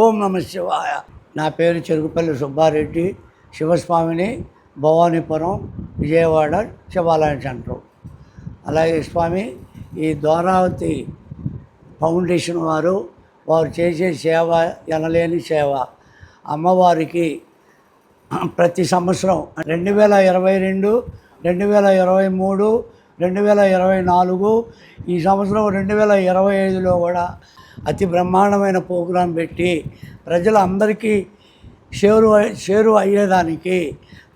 ఓం నమ శివాయ. నా పేరు చెరుకుపల్లి సుబ్బారెడ్డి. శివస్వామిని భవానీపురం విజయవాడ శివాలయం సెంటర్. అలాగే స్వామి ఈ ద్వారావతి ఫౌండేషన్ వారు వారు చేసే సేవ ఎనలేని సేవ. అమ్మవారికి ప్రతి సంవత్సరం రెండు వేల ఇరవై రెండు రెండు వేల ఇరవై మూడు రెండు వేల ఇరవై నాలుగు ఈ సంవత్సరం రెండు వేల ఇరవై ఐదులో కూడా అతి బ్రహ్మాండమైన ప్రోగ్రాం పెట్టి ప్రజలందరికీ షేరు షేరు అయ్యేదానికి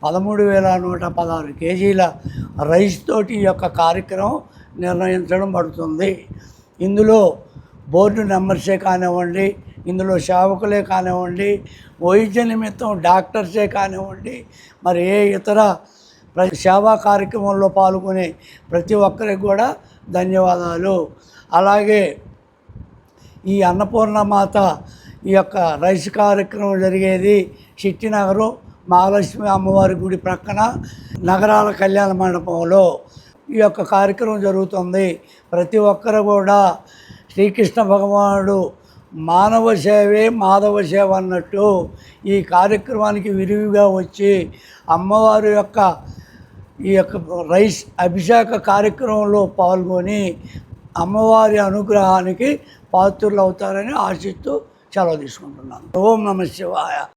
పదమూడు వేల నూట పదహారు కేజీల రైస్ తోటి ఈ యొక్క కార్యక్రమం నిర్ణయించడం పడుతుంది. ఇందులో బోర్డు మెంబర్సే కానివ్వండి ఇందులో సేవకులే కానివ్వండి వైద్య నిమిత్తం డాక్టర్సే కానివ్వండి మరి ఏ ఇతర ప్ర సేవా కార్యక్రమంలో పాల్గొనే ప్రతి ఒక్కరికి కూడా ధన్యవాదాలు. అలాగే ఈ అన్నపూర్ణమాత ఈ యొక్క రైస్ కార్యక్రమం జరిగేది చిట్టినగరు మహాలక్ష్మి అమ్మవారి గుడి ప్రక్కన నగరాల కళ్యాణ మండపంలో ఈ యొక్క కార్యక్రమం జరుగుతుంది. ప్రతి ఒక్కరు కూడా శ్రీకృష్ణ భగవానుడు మానవ సేవే మాధవ సేవ అన్నట్టు ఈ కార్యక్రమానికి విరివిగా వచ్చి అమ్మవారి యొక్క ఈ యొక్క రైస్ అభిషేక కార్యక్రమంలో పాల్గొని అమ్మవారి అనుగ్రహానికి పాత్రులు అవుతారని ఆశిస్తూ సెలవు తీసుకుంటున్నాను. ఓం నమ శివాయ.